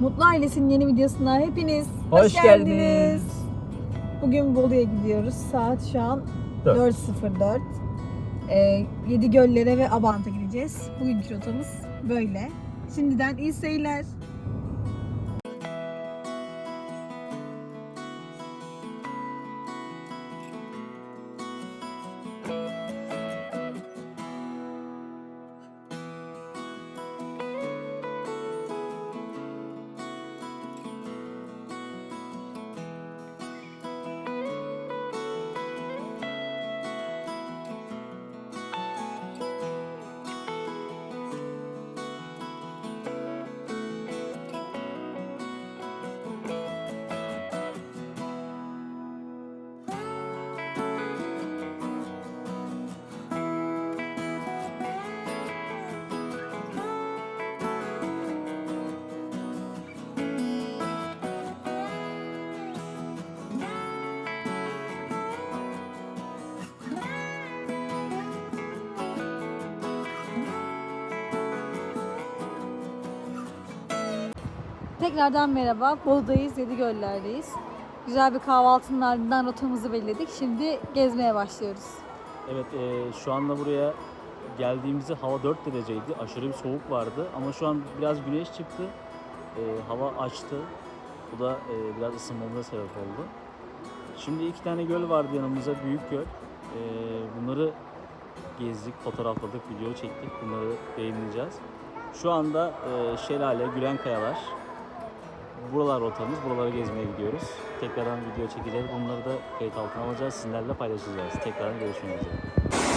Mutlu Ailesi'nin yeni videosuna hepiniz Hoş geldiniz. Bugün Bolu'ya gidiyoruz. Saat şu an Dört. 4.04. Ee, Yedi Göllere ve Abant'a gideceğiz. Bugünkü rotamız böyle. Şimdiden iyi seyirler. Tekrardan merhaba. Bolu'dayız, Yedigöller'deyiz. Güzel bir kahvaltının ardından rotamızı belirledik. Şimdi gezmeye başlıyoruz. Evet e, şu anda buraya geldiğimizde hava 4 dereceydi. Aşırı bir soğuk vardı ama şu an biraz güneş çıktı. E, hava açtı. Bu da e, biraz ısınmamıza sebep oldu. Şimdi iki tane göl vardı yanımızda. Büyük göl. E, bunları gezdik, fotoğrafladık, video çektik. Bunları yayınlayacağız. Şu anda e, Şelale, Gülen Kayalar. Buralar rotamız. Buraları gezmeye gidiyoruz. Tekrardan video çekeceğiz. Bunları da kayıt altına alacağız. Sizlerle paylaşacağız. Tekrardan görüşmek üzere.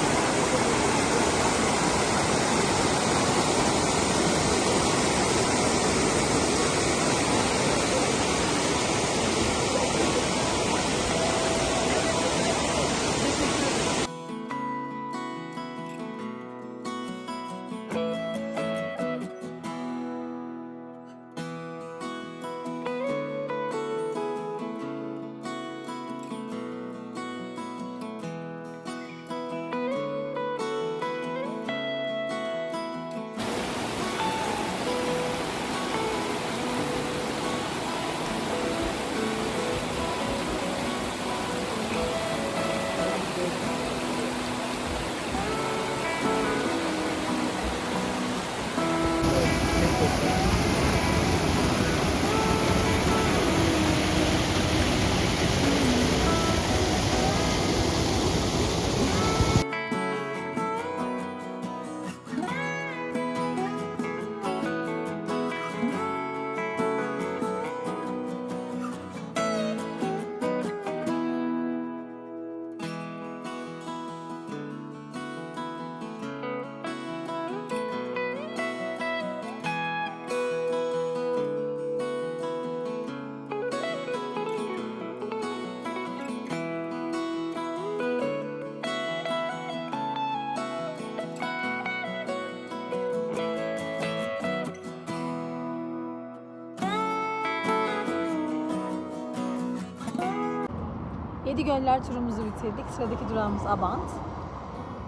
Yedi Göller turumuzu bitirdik. Sıradaki durağımız Abant.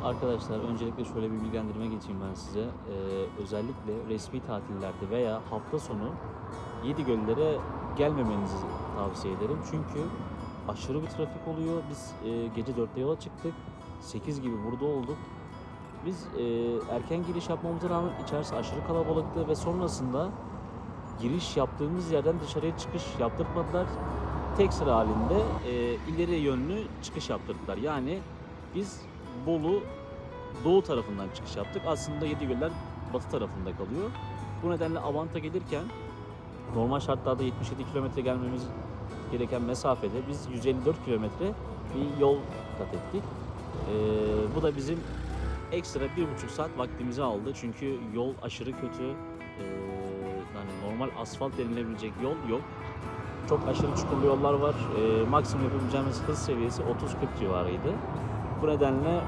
Arkadaşlar öncelikle şöyle bir bilgilendirme geçeyim ben size. Ee, özellikle resmi tatillerde veya hafta sonu Yedi Göllere gelmemenizi tavsiye ederim. Çünkü aşırı bir trafik oluyor. Biz e, gece 4'te yola çıktık. 8 gibi burada olduk. Biz e, erken giriş yapmamıza rağmen içerisi aşırı kalabalıktı ve sonrasında giriş yaptığımız yerden dışarıya çıkış yaptırmadılar. Tek sıra halinde e, ileri yönlü çıkış yaptırdılar. Yani biz Bolu doğu tarafından çıkış yaptık. Aslında Yedigöller batı tarafında kalıyor. Bu nedenle Avant'a gelirken normal şartlarda 77 kilometre gelmemiz gereken mesafede biz 154 kilometre bir yol kat ettik. Ee, bu da bizim ekstra bir buçuk saat vaktimizi aldı. Çünkü yol aşırı kötü. Ee, yani normal asfalt denilebilecek yol yok. Çok aşırı çukurlu yollar var. Ee, maksimum yapabileceğimiz hız seviyesi 30-40 civarıydı. Bu nedenle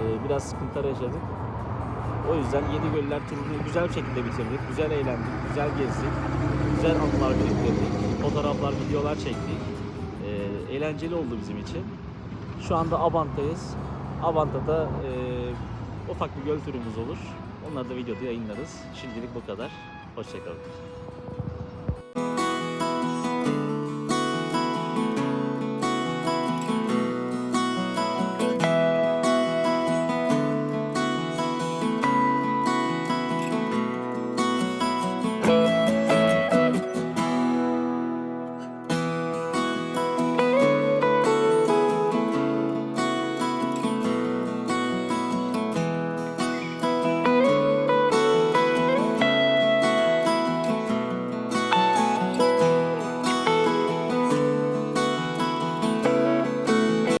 e, biraz sıkıntılar yaşadık. O yüzden Yedi Göller turunu güzel bir şekilde bitirdik. Güzel eğlendik, güzel gezdik. Güzel anılar biriktirdik. Fotoğraflar, videolar çektik. Ee, eğlenceli oldu bizim için. Şu anda Abant'tayız. Abant'ta da e, ufak bir göl turumuz olur. Onları da videoda yayınlarız. Şimdilik bu kadar. Hoşçakalın.